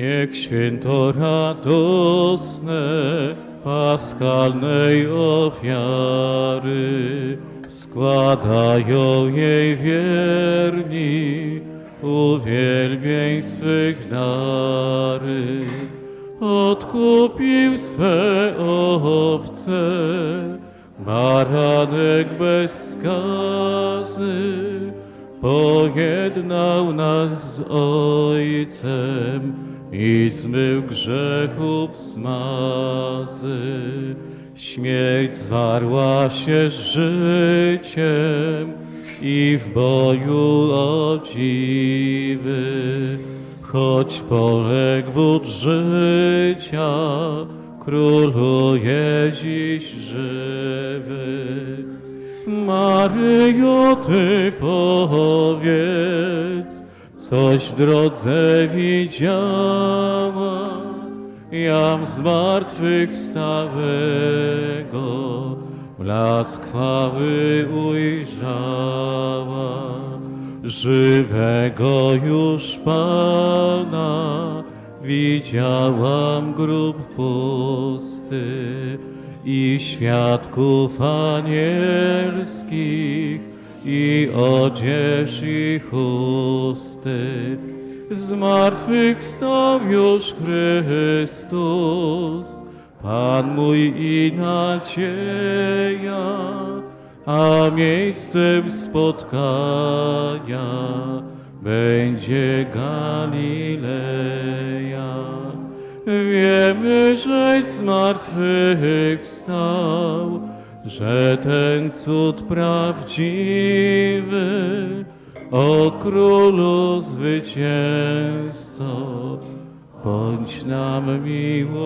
Niech święto radosne paschalnej ofiary składają jej wierni uwielbień swych dary. Odkupił swe owce, baranek bez skazy, pojednał nas z Ojcem i zmył grzechów smazy. Śmierć zwarła się z życiem i w boju o choć poległ wód życia, króluje dziś żywy. Maryjo, Ty powiedz, coś w drodze widziała, jam zmartwychwstałego, blask chwały ujrzała, żywego już Pana, widziałam grób pusty i świadków anielskich i odzież i chusty. Zmartwychwstał już Chrystus, Pan mój i nadzieja, a miejscem spotkania będzie Galileja. Wiemy, że zmartwychwstał, że ten cud prawdziwy, o królu zwycięzco, bądź nam miłościwy.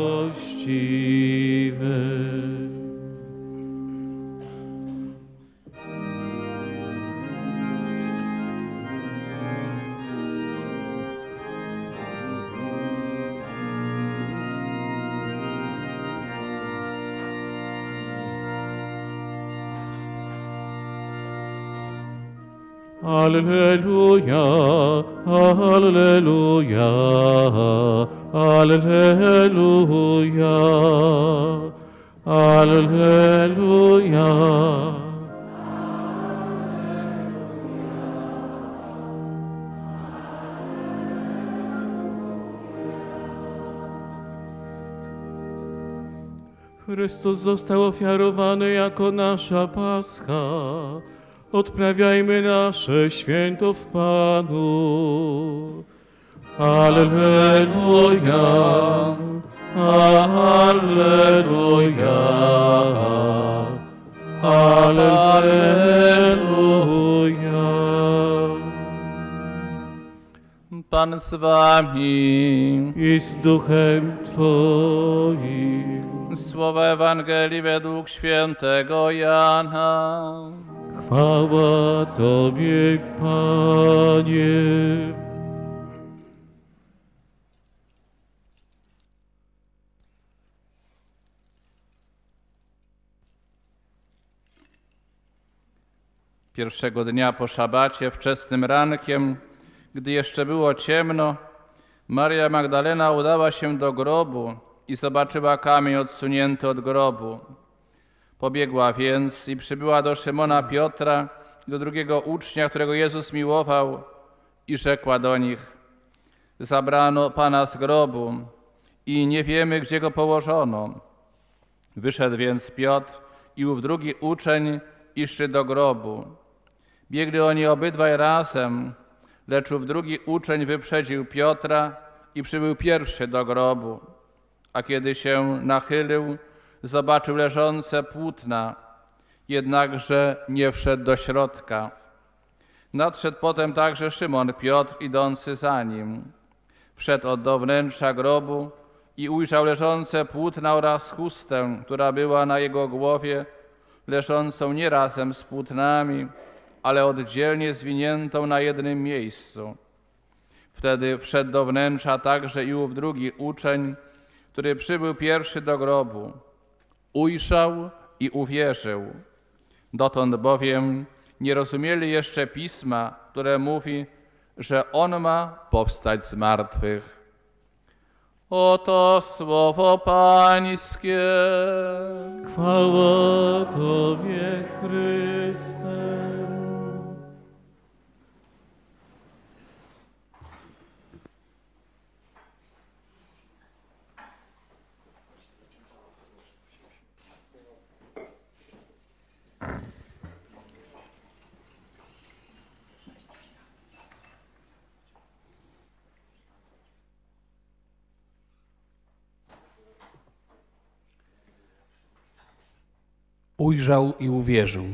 Alleluja, Alleluja, Alleluja, Alleluja. Chrystus został ofiarowany jako nasza Pascha. Odprawiajmy nasze święto w Panu. Alleluja, Alleluja, Alleluja. Pan z wami. I z duchem Twoim. Słowa Ewangelii według świętego Jana. Chwała Tobie, Panie. Pierwszego dnia po szabacie, wczesnym rankiem, gdy jeszcze było ciemno, Maria Magdalena udała się do grobu i zobaczyła kamień odsunięty od grobu. Pobiegła więc i przybyła do Szymona Piotra, do drugiego ucznia, którego Jezus miłował, i rzekła do nich: Zabrano pana z grobu i nie wiemy, gdzie go położono. Wyszedł więc Piotr i ów drugi uczeń iszczy do grobu. Biegli oni obydwaj razem, lecz ów drugi uczeń wyprzedził Piotra i przybył pierwszy do grobu. A kiedy się nachylił, zobaczył leżące płótna, jednakże nie wszedł do środka. Nadszedł potem także Szymon Piotr, idący za nim. Wszedł od do wnętrza grobu i ujrzał leżące płótna oraz chustę, która była na jego głowie, leżącą nie razem z płótnami, ale oddzielnie zwiniętą na jednym miejscu. Wtedy wszedł do wnętrza także i ów drugi uczeń, który przybył pierwszy do grobu. Ujrzał i uwierzył. Dotąd bowiem nie rozumieli jeszcze pisma, które mówi, że on ma powstać z martwych. Oto słowo Pańskie. Chwała Tobie, Chryste. Ujrzał i uwierzył.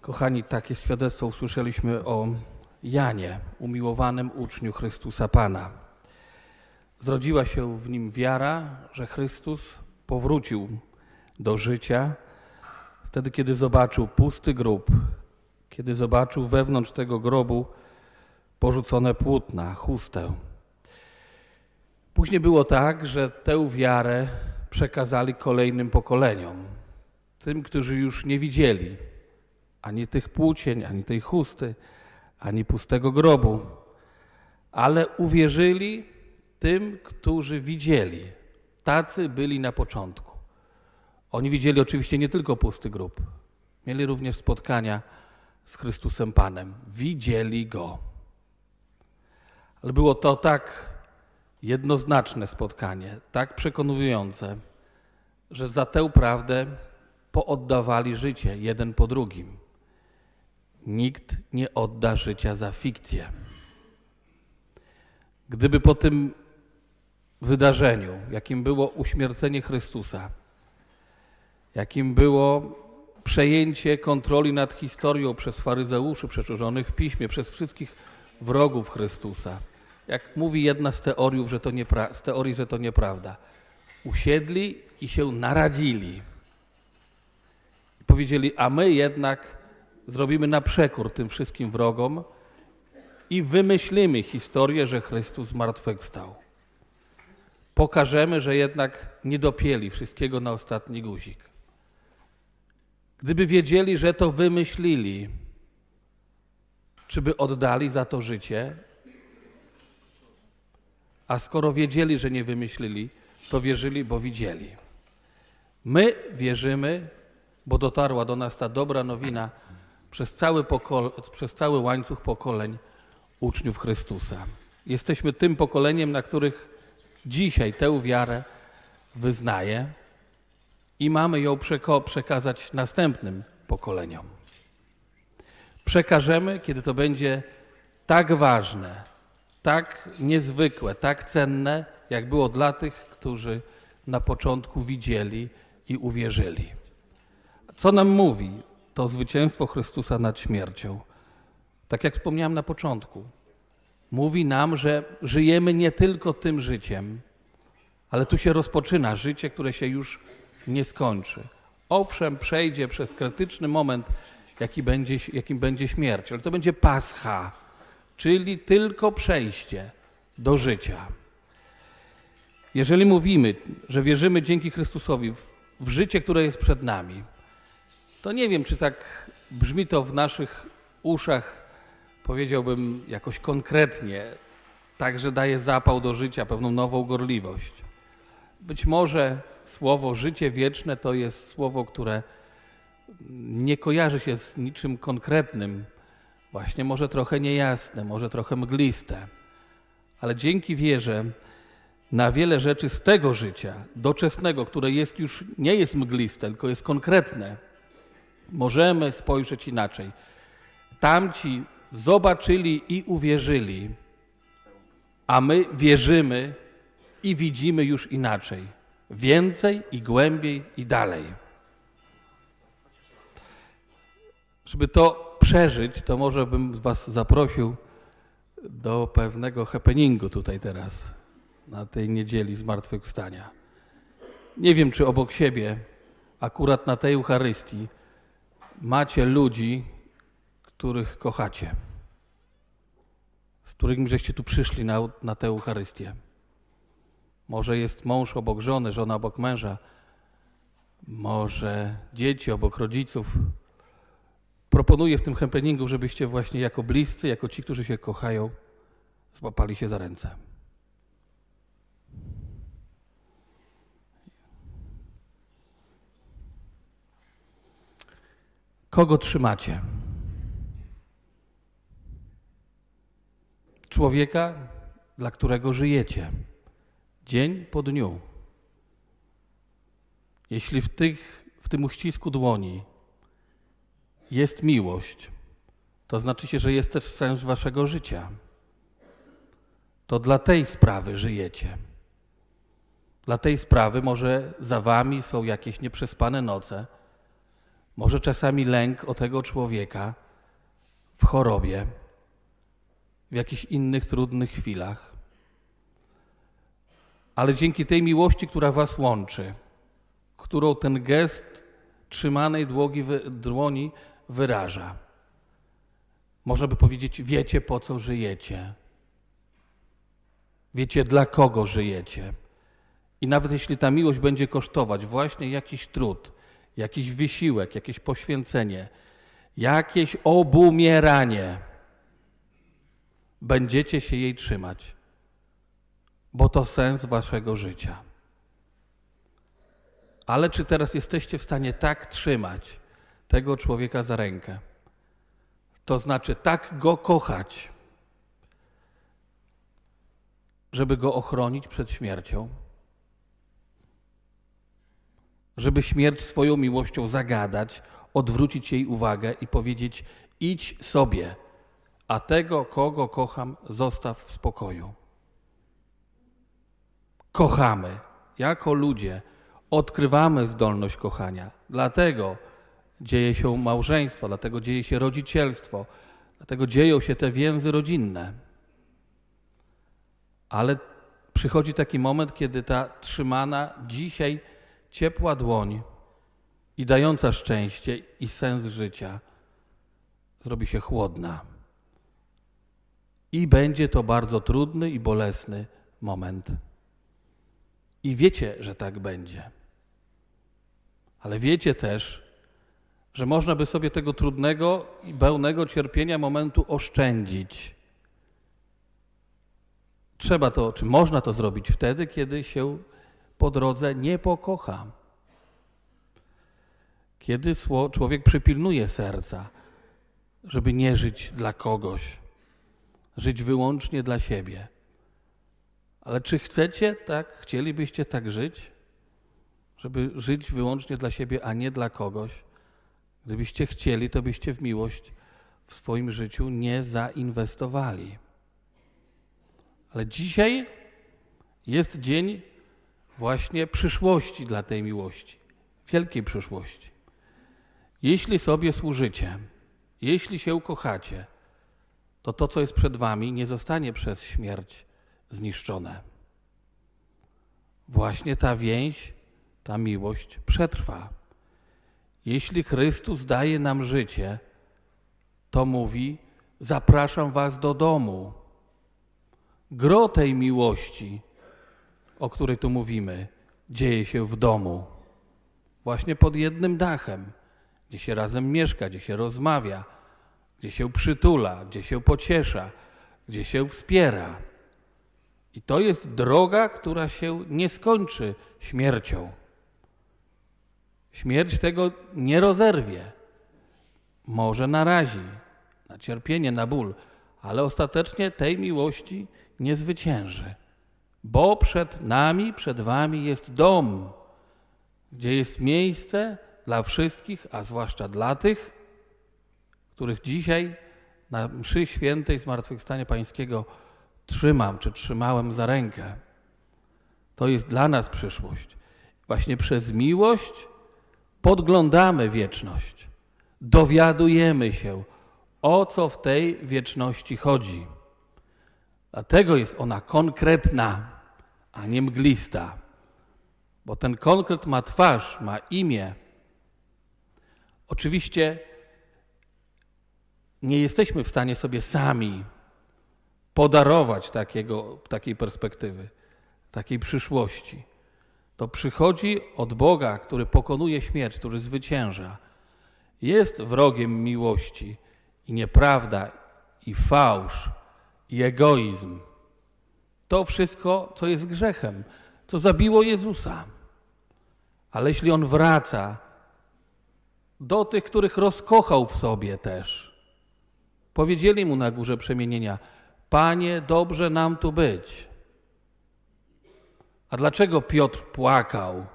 Kochani, takie świadectwo usłyszeliśmy o Janie, umiłowanym uczniu Chrystusa Pana. Zrodziła się w nim wiara, że Chrystus powrócił do życia wtedy, kiedy zobaczył pusty grób, kiedy zobaczył wewnątrz tego grobu porzucone płótna, chustę. Później było tak, że tę wiarę przekazali kolejnym pokoleniom, tym, którzy już nie widzieli ani tych płócień, ani tej chusty, ani pustego grobu, ale uwierzyli tym, którzy widzieli. Tacy byli na początku. Oni widzieli oczywiście nie tylko pusty grób, mieli również spotkania z Chrystusem Panem. Widzieli Go. Ale było to tak jednoznaczne spotkanie, tak przekonujące, że za tę prawdę pooddawali życie jeden po drugim. Nikt nie odda życia za fikcję. Gdyby po tym wydarzeniu, jakim było uśmiercenie Chrystusa, jakim było przejęcie kontroli nad historią przez faryzeuszy przeczużonych w piśmie, przez wszystkich wrogów Chrystusa, jak mówi jedna z, teoriów, że to niepra- z teorii, że to nieprawda. Usiedli i się naradzili. Powiedzieli, a my jednak zrobimy na przekór tym wszystkim wrogom i wymyślimy historię, że Chrystus zmartwychwstał. Pokażemy, że jednak nie dopięli wszystkiego na ostatni guzik. Gdyby wiedzieli, że to wymyślili, czy by oddali za to życie, a skoro wiedzieli, że nie wymyślili, to wierzyli, bo widzieli. My wierzymy, bo dotarła do nas ta dobra nowina przez cały, przez cały łańcuch pokoleń uczniów Chrystusa. Jesteśmy tym pokoleniem, na których dzisiaj tę wiarę wyznaje i mamy ją przekazać następnym pokoleniom. Przekażemy, kiedy to będzie tak ważne, tak niezwykłe, tak cenne, jak było dla tych, którzy na początku widzieli i uwierzyli. Co nam mówi to zwycięstwo Chrystusa nad śmiercią? Tak jak wspomniałem na początku, mówi nam, że żyjemy nie tylko tym życiem, ale tu się rozpoczyna życie, które się już nie skończy. Owszem, przejdzie przez krytyczny moment, jaki będzie, jakim będzie śmierć, ale to będzie pascha, czyli tylko przejście do życia. Jeżeli mówimy, że wierzymy dzięki Chrystusowi w, życie, które jest przed nami, to nie wiem, czy tak brzmi to w naszych uszach, powiedziałbym jakoś konkretnie, tak, że daje zapał do życia, pewną nową gorliwość. Być może słowo życie wieczne to jest słowo, które nie kojarzy się z niczym konkretnym, właśnie może trochę niejasne, może trochę mgliste, ale dzięki wierze na wiele rzeczy z tego życia doczesnego, które jest już nie jest mgliste, tylko jest konkretne, możemy spojrzeć inaczej. Tamci zobaczyli i uwierzyli, a my wierzymy i widzimy już inaczej. Więcej i głębiej i dalej. Żeby to przeżyć, to może bym Was zaprosił do pewnego happeningu tutaj teraz, na tej niedzieli zmartwychwstania. Nie wiem, czy obok siebie, akurat na tej Eucharystii, macie ludzi, których kochacie, z którymi żeście tu przyszli na, na tę Eucharystię. Może jest mąż obok żony, żona obok męża, może dzieci obok rodziców proponuję w tym happeningu, żebyście właśnie jako bliscy, jako ci, którzy się kochają, złapali się za ręce. Kogo trzymacie? Człowieka, dla którego żyjecie, dzień po dniu. Jeśli w, tych, w tym uścisku dłoni jest miłość, to znaczy się, że jest też sens waszego życia. To dla tej sprawy żyjecie. Dla tej sprawy może za wami są jakieś nieprzespane noce, może czasami lęk o tego człowieka w chorobie, w jakichś innych trudnych chwilach. Ale dzięki tej miłości, która was łączy, którą ten gest trzymanej dłoni wyraża, można by powiedzieć: Wiecie, po co żyjecie. Wiecie, dla kogo żyjecie. I nawet jeśli ta miłość będzie kosztować właśnie jakiś trud, jakiś wysiłek, jakieś poświęcenie, jakieś obumieranie, będziecie się jej trzymać, bo to sens waszego życia. Ale czy teraz jesteście w stanie tak trzymać tego człowieka za rękę? To znaczy tak go kochać, żeby go ochronić przed śmiercią? Żeby śmierć swoją miłością zagadać, odwrócić jej uwagę i powiedzieć: idź sobie, a tego, kogo kocham, zostaw w spokoju. Kochamy, jako ludzie odkrywamy zdolność kochania. Dlatego dzieje się małżeństwo, dlatego dzieje się rodzicielstwo, dlatego dzieją się te więzy rodzinne. Ale przychodzi taki moment, kiedy ta trzymana dzisiaj ciepła dłoń i dająca szczęście i sens życia zrobi się chłodna. I będzie to bardzo trudny i bolesny moment. I wiecie, że tak będzie. Ale wiecie też, że można by sobie tego trudnego i pełnego cierpienia momentu oszczędzić. Trzeba to, czy można to zrobić wtedy, kiedy się po drodze nie pokocha. Kiedy człowiek przypilnuje serca, żeby nie żyć dla kogoś, żyć wyłącznie dla siebie. Ale czy chcecie tak, chcielibyście tak żyć? Żeby żyć wyłącznie dla siebie, a nie dla kogoś? Gdybyście chcieli, to byście w miłość w swoim życiu nie zainwestowali. Ale dzisiaj jest dzień właśnie przyszłości dla tej miłości, wielkiej przyszłości. Jeśli sobie służycie, jeśli się ukochacie, to to, co jest przed wami, nie zostanie przez śmierć zniszczone. Właśnie ta więź, ta miłość przetrwa. Jeśli Chrystus daje nam życie, to mówi: Zapraszam Was do domu. Gro tej miłości, o której tu mówimy, dzieje się w domu, właśnie pod jednym dachem, gdzie się razem mieszka, gdzie się rozmawia, gdzie się przytula, gdzie się pociesza, gdzie się wspiera. I to jest droga, która się nie skończy śmiercią. Śmierć tego nie rozerwie. Może narazi na cierpienie, na ból, ale ostatecznie tej miłości nie zwycięży. Bo przed nami, przed wami jest dom, gdzie jest miejsce dla wszystkich, a zwłaszcza dla tych, których dzisiaj na mszy świętej Zmartwychwstania Pańskiego trzymam, czy trzymałem za rękę. To jest dla nas przyszłość. Właśnie przez miłość podglądamy wieczność, dowiadujemy się, o co w tej wieczności chodzi. Dlatego jest ona konkretna, a nie mglista. Bo ten konkret ma twarz, ma imię. Oczywiście nie jesteśmy w stanie sobie sami podarować takiego, takiej perspektywy, takiej przyszłości. To przychodzi od Boga, który pokonuje śmierć, który zwycięża. Jest wrogiem miłości i nieprawda, i fałsz, i egoizm. To wszystko, co jest grzechem, co zabiło Jezusa. Ale jeśli On wraca do tych, których rozkochał w sobie też. Powiedzieli mu na górze przemienienia: Panie, dobrze nam tu być. A dlaczego Piotr płakał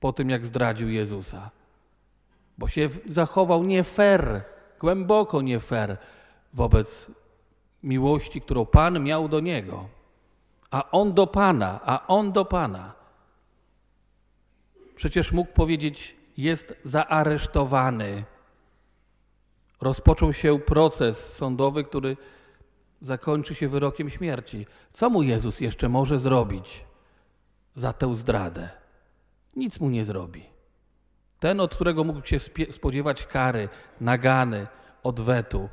po tym, jak zdradził Jezusa? Bo się zachował nie fair, głęboko nie fair wobec miłości, którą Pan miał do niego. A on do Pana, a on do Pana. Przecież mógł powiedzieć: Jest zaaresztowany. Rozpoczął się proces sądowy, który zakończy się wyrokiem śmierci. Co mu Jezus jeszcze może zrobić za tę zdradę? Nic mu nie zrobi. Ten, od którego mógł się spodziewać kary, nagany, odwetu,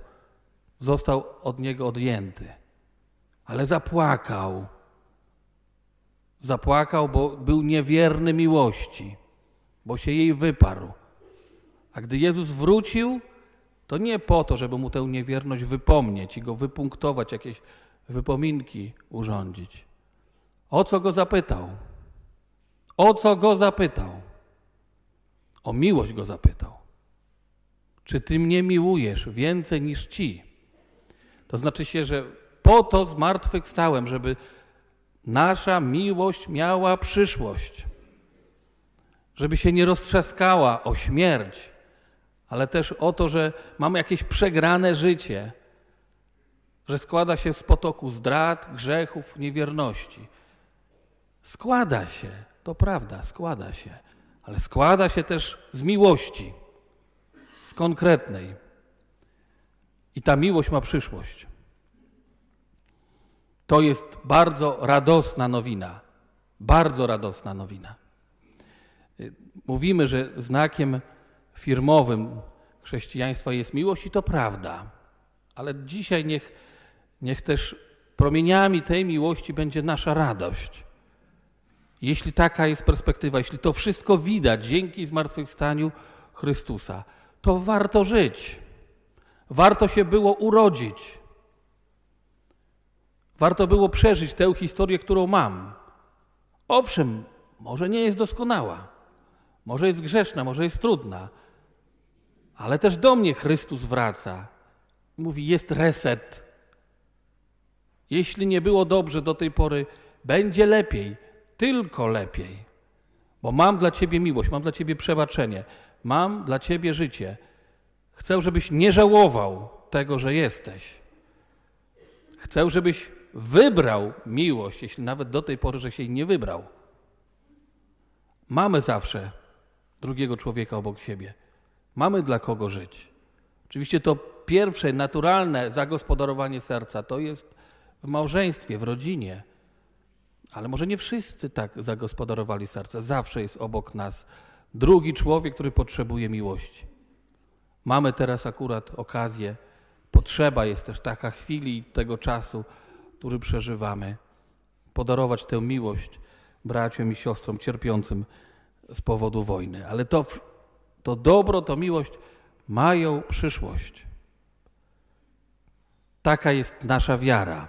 został od niego odjęty. Ale zapłakał. Zapłakał, bo był niewierny miłości, bo się jej wyparł. A gdy Jezus wrócił, to nie po to, żeby mu tę niewierność wypomnieć i go wypunktować, jakieś wypominki urządzić. O co go zapytał? O co go zapytał? O miłość go zapytał. Czy ty mnie miłujesz więcej niż ci? To znaczy się, że po to zmartwychwstałem, żeby nasza miłość miała przyszłość. Żeby się nie roztrzaskała o śmierć, ale też o to, że mamy jakieś przegrane życie, że składa się z potoku zdrad, grzechów, niewierności. Składa się, to prawda, składa się, ale składa się też z miłości, z konkretnej. I ta miłość ma przyszłość. To jest bardzo radosna nowina. Bardzo radosna nowina. Mówimy, że znakiem firmowym chrześcijaństwa jest miłość i to prawda. Ale dzisiaj niech, niech też promieniami tej miłości będzie nasza radość. Jeśli taka jest perspektywa, jeśli to wszystko widać dzięki zmartwychwstaniu Chrystusa, to warto żyć. Warto się było urodzić. Warto było przeżyć tę historię, którą mam. Owszem, może nie jest doskonała, może jest grzeszna, może jest trudna, ale też do mnie Chrystus wraca. Mówi: jest reset. Jeśli nie było dobrze do tej pory, będzie lepiej, tylko lepiej. Bo mam dla Ciebie miłość, mam dla Ciebie przebaczenie, mam dla Ciebie życie. Chcę, żebyś nie żałował tego, że jesteś. Chcę, żebyś wybrał miłość, jeśli nawet do tej pory, że się jej nie wybrał. Mamy zawsze drugiego człowieka obok siebie. Mamy dla kogo żyć. Oczywiście to pierwsze, naturalne zagospodarowanie serca to jest w małżeństwie, w rodzinie. Ale może nie wszyscy tak zagospodarowali serce. Zawsze jest obok nas drugi człowiek, który potrzebuje miłości. Mamy teraz akurat okazję, potrzeba jest też taka chwili tego czasu, który przeżywamy, podarować tę miłość braciom i siostrom cierpiącym z powodu wojny. Ale to, to dobro, to miłość mają przyszłość. Taka jest nasza wiara.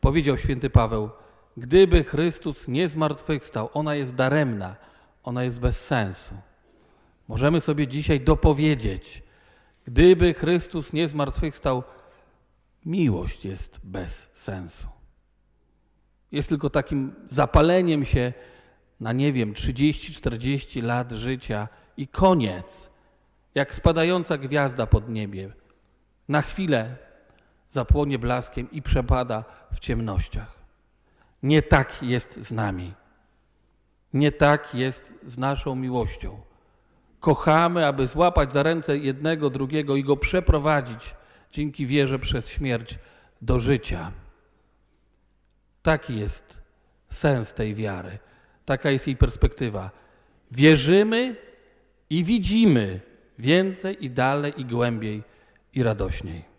Powiedział święty Paweł: Gdyby Chrystus nie zmartwychwstał, ona jest daremna, ona jest bez sensu. Możemy sobie dzisiaj dopowiedzieć: Gdyby Chrystus nie zmartwychwstał, miłość jest bez sensu. Jest tylko takim zapaleniem się na, nie wiem, 30-40 lat życia i koniec. Jak spadająca gwiazda pod niebie. Na chwilę zapłonie blaskiem i przepada w ciemnościach. Nie tak jest z nami. Nie tak jest z naszą miłością. Kochamy, aby złapać za ręce jednego, drugiego i go przeprowadzić dzięki wierze przez śmierć do życia. Taki jest sens tej wiary. Taka jest jej perspektywa. Wierzymy i widzimy więcej i dalej i głębiej i radośniej.